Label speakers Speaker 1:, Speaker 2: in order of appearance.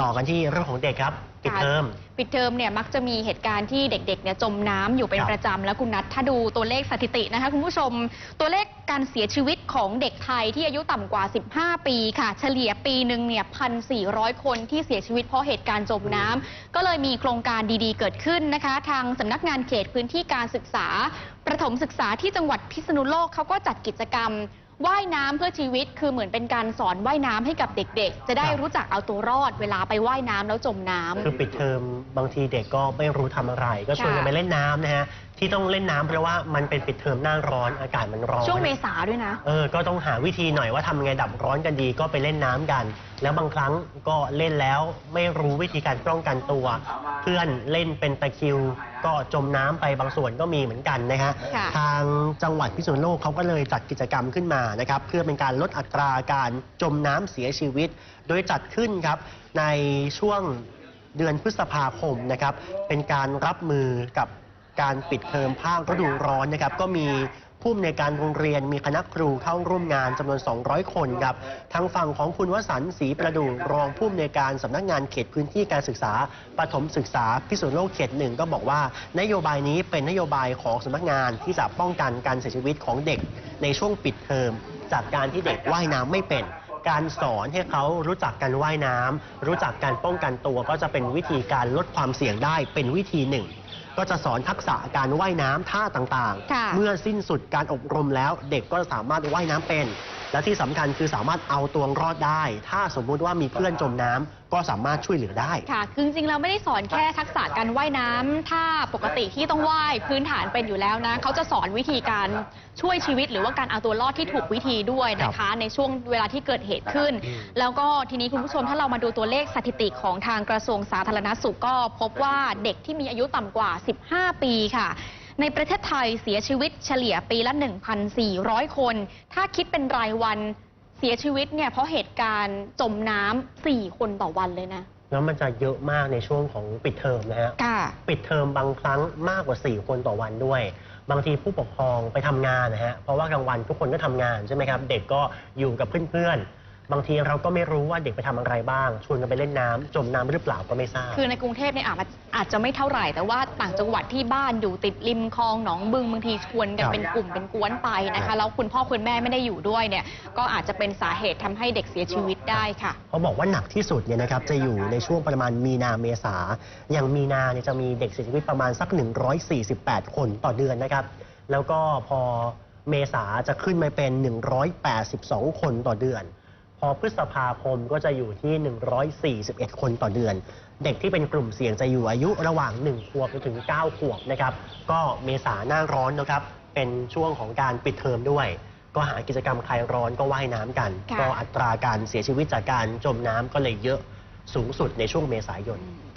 Speaker 1: ต่อกันที่เรื่องของเด็กครับปิดเทอม
Speaker 2: ปิดเทอมเนี่ยมักจะมีเหตุการณ์ที่เด็กๆเนี่ยจมน้ำอยู่เป็น
Speaker 1: ครับ
Speaker 2: ประจำแล้วคุณนัทถ้าดูตัวเลขสถิตินะคะคุณผู้ชม ตัวเลขการเสียชีวิตของเด็กไทยที่อายุต่ำกว่า 15 ปีค่ะ เฉลี่ยปีหนึ่งเนี่ยพันสี่คนที่เสียชีวิตเพราะเหตุการณ์จมน้ำก็เลยมีโครงการดีๆ เกิดขึ้นนะคะ ทางสำนักงานเขตพื้นที่การศึกษา ประถมศึกษาที่จังหวัดพิษณุโลกเขาก็จัดกิจกรรม ว่ายน้ำเพื่อชีวิตคือเหมือนเป็นการสอนว่ายน้ำให้กับเด็กๆ จะได้
Speaker 1: ครับ
Speaker 2: รู้จักเอาตัวรอดเวลาไปว่ายน้ำแล้วจมน้ำ
Speaker 1: คือปิดเทอมบางทีเด็กก็ไม่รู้ทำอะไร ก็ชวนกัน
Speaker 2: ค่ะ
Speaker 1: ไปเล่นน้ำนะฮะ ที่ต้องเล่นน้ำเพราะว่ามันเป็นปิดเทอมหน้าร้อนอากาศมันร้อน
Speaker 2: ช่วงเมษาด้วยนะ
Speaker 1: เออ ก็ต้องหาวิธีหน่อยว่าทำยังไงดับร้อนกันดีก็ไปเล่นน้ำกัน แล้วบางครั้งก็เล่นแล้วไม่รู้วิธีการป้องกันตัว เพื่อนเล่นเป็นตะคริว ก็จมน้ำไปบางส่วนก็มีเหมือนกันนะฮะ
Speaker 2: ค่ะ
Speaker 1: ทางจังหวัดพิษณุโลกเขาก็เลยจัดกิจกรรมขึ้นมานะครับเพื่อเป็นการลดอัตราการจมน้ำเสียชีวิต โดยจัดขึ้นครับในช่วง เดือนพฤษภาคมนะครับ เป็นการรับมือกับ การปิดเทอมภาคฤดูร้อนนะครับก็มีผู้อำนวยการโรงเรียนมีคณะครูเข้าร่วมงานจำนวน 200 คนครับทางฝั่งของคุณวสันต์ศรีประดูรองผู้อำนวยการสำนักงานเขตพื้นที่การศึกษาปฐมศึกษาพิษณุโลกเขตหนึ่งก็บอกว่า นโยบายนี้เป็นนโยบายของสำนักงานที่จะป้องกันการเสียชีวิตของเด็กในช่วงปิดเทอม จากการที่เด็กว่ายน้ำไม่เป็นการสอนให้เขารู้จักการว่ายน้ำรู้จักการป้องกันตัวก็จะเป็นวิธีการลดความเสี่ยงได้เป็นวิธีหนึ่ง ก็จะสอนทักษะการว่ายน้ำท่าต่าง
Speaker 2: ค่ะ
Speaker 1: ๆเมื่อสิ้นสุดการอบรมแล้วเด็กก็สามารถว่ายน้ำเป็น และที่สำคัญคือสามารถเอาตัวรอดได้ ถ้าสมมุติว่ามีเพื่อนจมน้ำก็สามารถช่วยเหลือได้
Speaker 2: ค่ะ คือจริงๆเราไม่ได้สอนแค่ทักษะการว่ายน้ำถ้าปกติที่ต้องว่ายพื้นฐานเป็นอยู่แล้วนะ เขาจะสอนวิธีการช่วยชีวิต หรือว่าการเอาตัวรอดที่ถูกวิธีด้วยนะคะ ในช่วงเวลาที่เกิดเหตุขึ้น
Speaker 1: อืม
Speaker 2: แล้วก็ทีนี้คุณผู้ชมถ้าเรามาดูตัวเลขสถิติของทางกระทรวงสาธารณสุขก็พบว่าเด็กที่มีอายุต่ำกว่า 15 ปีค่ะ ในประเทศไทยเสียชีวิตเฉลี่ยปีละ 1,400 คน ถ้าคิดเป็นรายวันเสียชีวิตเนี่ยเพราะเหตุการณ์จมน้ำ4คนต่อวันเลยนะ
Speaker 1: แล้วมันจะเยอะมากในช่วงของปิดเทอมนะฮะ
Speaker 2: ค่ะ
Speaker 1: ปิดเทอมบางครั้งมากกว่า 4 คนต่อวันด้วย บางทีผู้ปกครองไปทำงานนะฮะ เพราะว่ากลางวันทุกคนก็ทำงานใช่ไหมครับ เด็กก็อยู่กับเพื่อนๆ บางทีเราก็ไม่รู้ว่าเด็กไปทำอะไรบ้าง ชวนกันไปเล่นน้ำจมน้ำหรือเปล่าก็ไม่ทราบ
Speaker 2: คือในกรุงเทพเนี่ยอาจอาจจะไม่เท่าไหร่ แต่ว่าต่างจังหวัดที่บ้านอยู่ติดริมคลองหนองบึงบางทีชวนกัน
Speaker 1: ครับ
Speaker 2: เป็นกลุ่มเป็นกวนไปนะ
Speaker 1: ครั
Speaker 2: คะ
Speaker 1: บ
Speaker 2: แล้วคุณพ่อคุณแม่ไม่ได้อยู่ด้วยเนี่ยก็อาจจะเป็นสาเหตุทำให้เด็กเสียชีวิตได้ค่ะ
Speaker 1: เขาบอกว่าหนักที่สุดเนี่ยนะครับจะอยู่ในช่วงประมาณมีนาเมษาอย่างมีนาเนี่ยจะมีเด็กเสียชีวิตประมาณสัก 148 คนต่อเดือนนะครับ แล้วก็พอเมษาจะขึ้นมาเป็น 182 คนต่อเดือน พอพฤษภาคมก็จะอยู่ที่ 141 คนต่อเดือน เด็กที่เป็นกลุ่มเสี่ยงจะอยู่อายุระหว่าง 1 ขวบไปถึง 9 ขวบนะครับ ก็เมษาหน้าร้อนนะครับ เป็นช่วงของการปิดเทอมด้วย ก็หากิจกรรมคลายร้อนก็ว่ายน้ำกัน
Speaker 2: ค่ะ
Speaker 1: ก็อัตราการเสียชีวิตจากการจมน้ำก็เลยเยอะสูงสุดในช่วงเมษายน
Speaker 2: อืม